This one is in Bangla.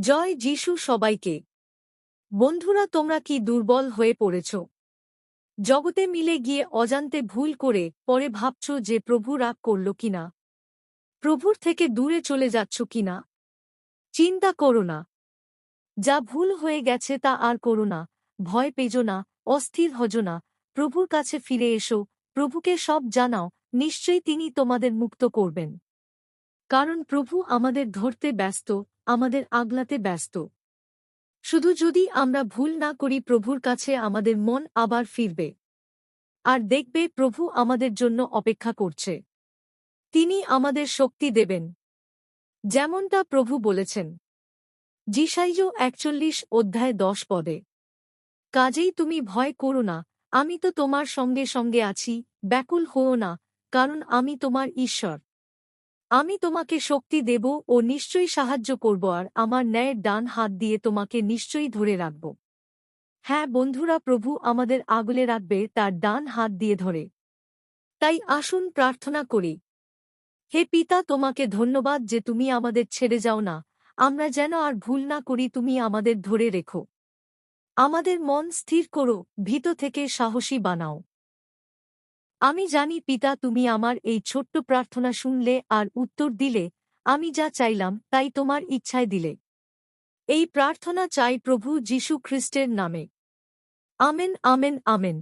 জয় যিশু সবাইকে। বন্ধুরা, তোমরা কি দুর্বল হয়ে পড়েছ? জগতে মিলে গিয়ে অজান্তে ভুল করে পরে ভাবছ যে প্রভু রাগ করল কিনা? প্রভুর থেকে দূরে চলে যাচ্ছ কিনা? চিন্তা করো না। যা ভুল হয়ে গেছে তা আর করো না। ভয় পেজো না, অস্থির হজ না। প্রভুর কাছে ফিরে এসো। প্রভুকে সব জানাও, নিশ্চয়ই তিনি তোমাদের মুক্ত করবেন। কারণ প্রভু আমাদের ধরতে ব্যস্ত আমাদের আগলাতে ব্যস্ত। শুধু যদি আমরা ভুল না করি, প্রভুর কাছে আমাদের মন আবার ফিরবে। আর দেখবে প্রভু আমাদের জন্য অপেক্ষা করছে। তিনি আমাদের শক্তি দেবেন। যেমনটা প্রভু বলেছেন। জিসাইজ একচল্লিশ অধ্যায় দশ পদে, কাজেই তুমি ভয় করো না, আমি তো তোমার সঙ্গে সঙ্গে আছি, ব্যাকুল হও না, কারণ আমি তোমার ঈশ্বর। আমি তোমাকে শক্তি দেব ও নিশ্চয়ই সাহায্য করব আর আমার ন্যায়ের ডান হাত দিয়ে তোমাকে নিশ্চয়ই ধরে রাখব। হ্যাঁ বন্ধুরা, প্রভু আমাদের আগলে রাখবে, তার ডান হাত দিয়ে ধরে। তাই আসুন প্রার্থনা করি। হে পিতা, তোমাকে ধন্যবাদ যে তুমি আমাদের ছেড়ে যাও না। আমরা যেন আর ভুল না করি, তুমি আমাদের ধরে রেখো। আমাদের মন স্থির করো, ভীত থেকে সাহসী বানাও। আমি জানি পিতা তুমি আমার এই ছোট্ট প্রার্থনা শুনলে আর উত্তর দিলে, আমি যা চাইলাম তাই তোমার ইচ্ছায় দিলে। এই প্রার্থনা চাই প্রভু যীশু খ্রিস্টের নামে। Amen amen amen.